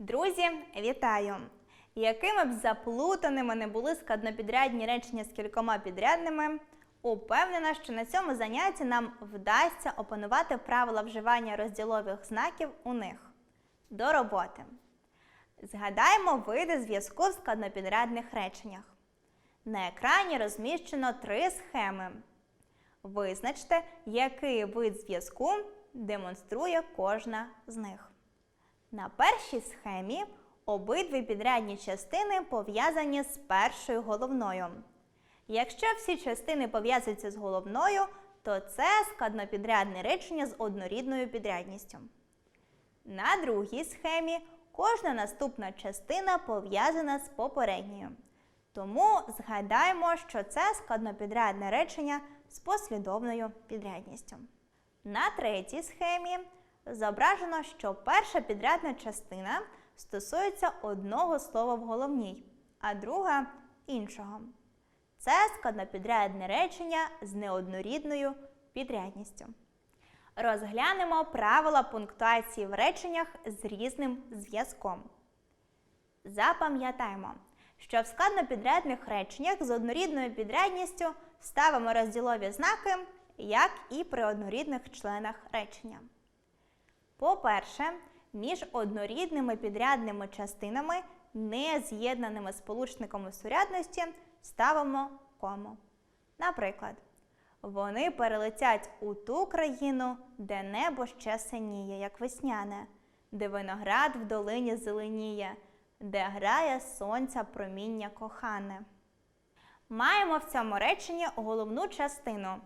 Друзі, вітаю! Якими б заплутаними не були складнопідрядні речення з кількома підрядними, упевнена, що на цьому занятті нам вдасться опанувати правила вживання розділових знаків у них. До роботи. Згадаємо види зв'язку в складнопідрядних реченнях. На екрані розміщено три схеми. Визначте, який вид зв'язку демонструє кожна з них. На першій схемі обидві підрядні частини пов'язані з першою головною. Якщо всі частини пов'язуються з головною, то це складнопідрядне речення з однорідною підрядністю. На другій схемі кожна наступна частина пов'язана з попередньою. Тому згадаємо, що це складнопідрядне речення з послідовною підрядністю. На третій схемі зображено, що перша підрядна частина стосується одного слова в головній, а друга іншого. Це складнопідрядне речення з неоднорідною підрядністю. Розглянемо правила пунктуації в реченнях з різним зв'язком. Запам'ятаємо, що в складнопідрядних реченнях з однорідною підрядністю ставимо розділові знаки, як і при однорідних членах речення. По-перше, між однорідними підрядними частинами, не з'єднаними сполучниками сурядності, ставимо кому. Наприклад, вони перелетять у ту країну, де небо ще синіє, як весняне, де виноград в долині зеленіє, де грає сонця проміння кохане. Маємо в цьому реченні головну частину.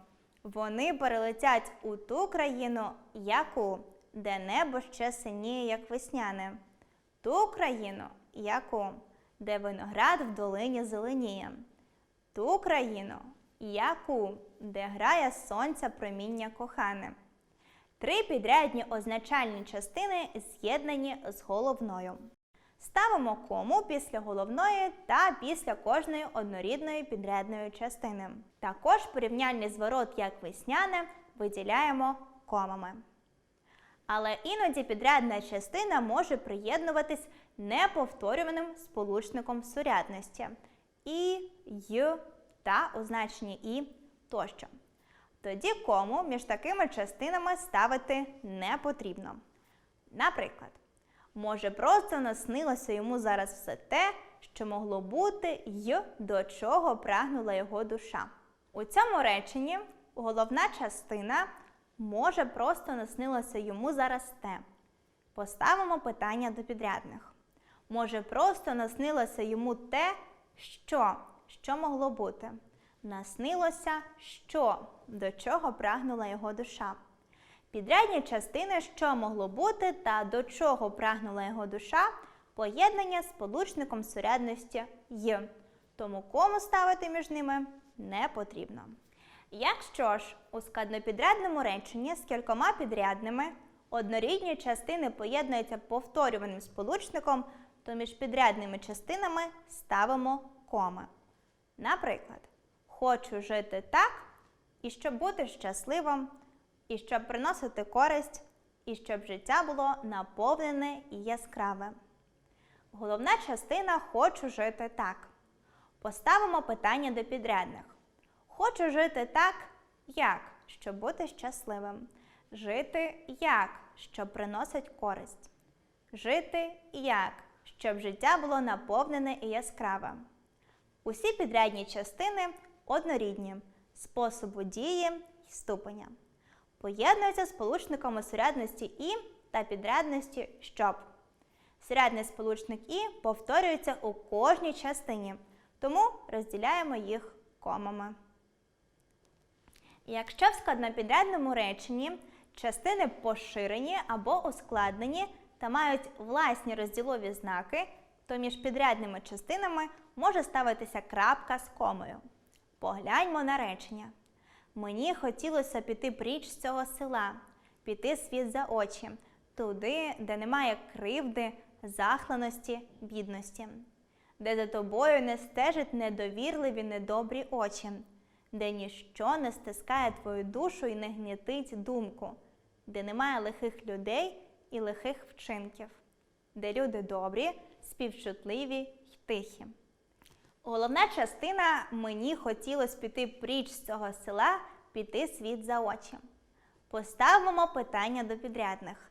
Вони перелетять у ту країну, яку, де небо ще синіє, як весняне, ту країну, яку, де виноград в долині зеленіє, ту країну, яку, де грає сонця проміння кохане. Три підрядні означальні частини з'єднані з головною. Ставимо кому після головної та після кожної однорідної підрядної частини. Також порівняльний зворот як весняне виділяємо комами. Але іноді підрядна частина може приєднуватись неповторюваним сполучником сурядності і, й та у значенні і тощо. Тоді кому між такими частинами ставити не потрібно. Наприклад, може просто наснилося йому зараз все те, що могло бути й до чого прагнула його душа. У цьому реченні головна частина може просто наснилося йому зараз те. Поставимо питання до підрядних. Може, просто наснилося йому те, що, що могло бути. Наснилося, що, до чого прагнула його душа. Підрядні частини, що могло бути та до чого прагнула його душа, поєднання з получником сурядності й. Тому кому ставити між ними не потрібно. Якщо ж у складнопідрядному реченні з кількома підрядними однорідні частини поєднуються повторюваним сполучником, то між підрядними частинами ставимо коми. Наприклад, хочу жити так, і щоб бути щасливим, і щоб приносити користь, і щоб життя було наповнене і яскраве. Головна частина хочу жити так. Поставимо питання до підрядних. Хочу жити так, як, щоб бути щасливим. Жити як, щоб приносить користь. Жити як, щоб життя було наповнене і яскраве. Усі підрядні частини однорідні способу дії і ступеня. Поєднуються сполучниками сурядності і та підрядності щоб. Сурядний сполучник і повторюється у кожній частині, тому розділяємо їх комами. Якщо в складнопідрядному реченні частини поширені або ускладнені та мають власні розділові знаки, то між підрядними частинами може ставитися крапка з комою. Погляньмо на речення. Мені хотілося піти пріч з цього села, піти світ за очі, туди, де немає кривди, захланості, бідності, де за тобою не стежать недовірливі недобрі очі, де ніщо не стискає твою душу і не гнітить думку, де немає лихих людей і лихих вчинків. де люди добрі, співчутливі й тихі. Головна частина мені хотілося піти пріч з цього села, піти світ за очі. Поставимо питання до підрядних.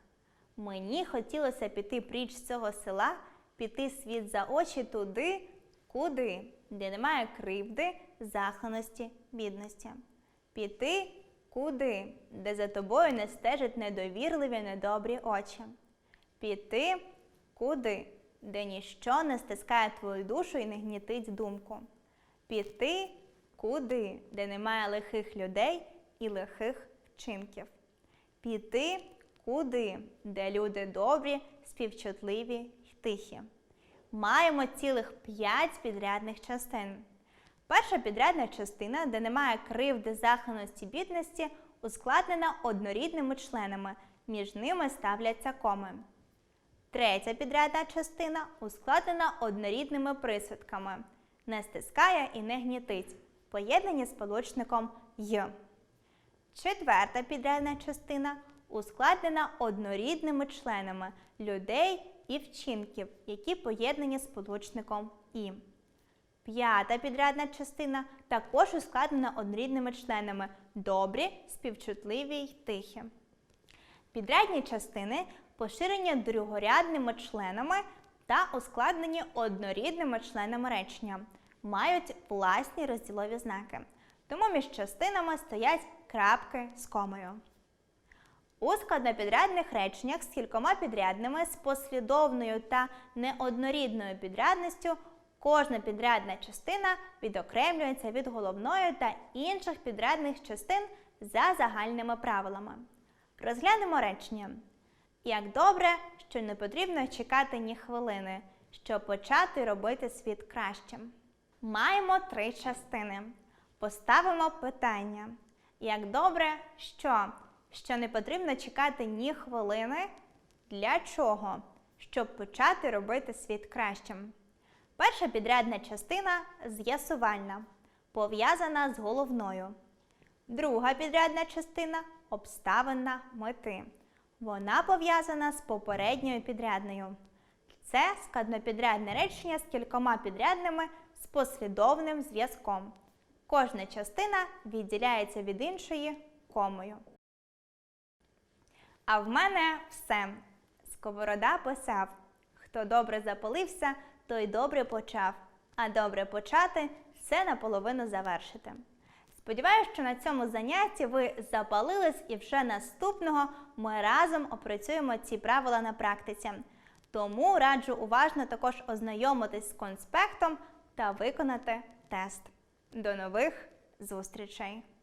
Мені хотілося піти пріч з цього села, піти світ за очі туди, куди, де немає кривди, захленості, бідності. Піти куди, де за тобою не стежать недовірливі, недобрі очі. Піти куди, де ніщо не стискає твою душу і не гнітить думку. Піти куди, де немає лихих людей і лихих вчинків. Піти куди, де люди добрі, співчутливі й тихі. Маємо цілих п'ять підрядних частин. Перша підрядна частина, де немає кривди, захленості, бідності, ускладнена однорідними членами, між ними ставляться коми. Третя підрядна частина ускладнена однорідними присвідками, не стискає і не гнітить, поєднані з получником й. Четверта підрядна частина ускладнена однорідними членами людей і вчинків, які поєднані з получником і. П'ята підрядна частина також ускладнена однорідними членами добрі, співчутливі й тихі. Підрядні частини поширені другорядними членами та ускладнені однорідними членами речення, мають власні розділові знаки. Тому між частинами стоять крапки з комою. У складнопідрядних реченнях з кількома підрядними з послідовною та неоднорідною підрядністю кожна підрядна частина відокремлюється від головної та інших підрядних частин за загальними правилами. Розглянемо речення. Як добре, що не потрібно чекати ні хвилини, щоб почати робити світ кращим. Маємо три частини. Поставимо питання. Як добре, що? Що не потрібно чекати ні хвилини. Для чого? Щоб почати робити світ кращим. Перша підрядна частина з'ясувальна, пов'язана з головною. Друга підрядна частина обставина мети. Вона пов'язана з попередньою підрядною. Це складнопідрядне речення з кількома підрядними з послідовним зв'язком. Кожна частина відділяється від іншої комою. А в мене все. Сковорода писав: хто добре запалився, той добре почав, а добре почати це наполовину завершити. Сподіваюся, що на цьому занятті ви запалились і вже наступного ми разом опрацюємо ці правила на практиці. Тому раджу уважно також ознайомитись з конспектом та виконати тест. До нових зустрічей!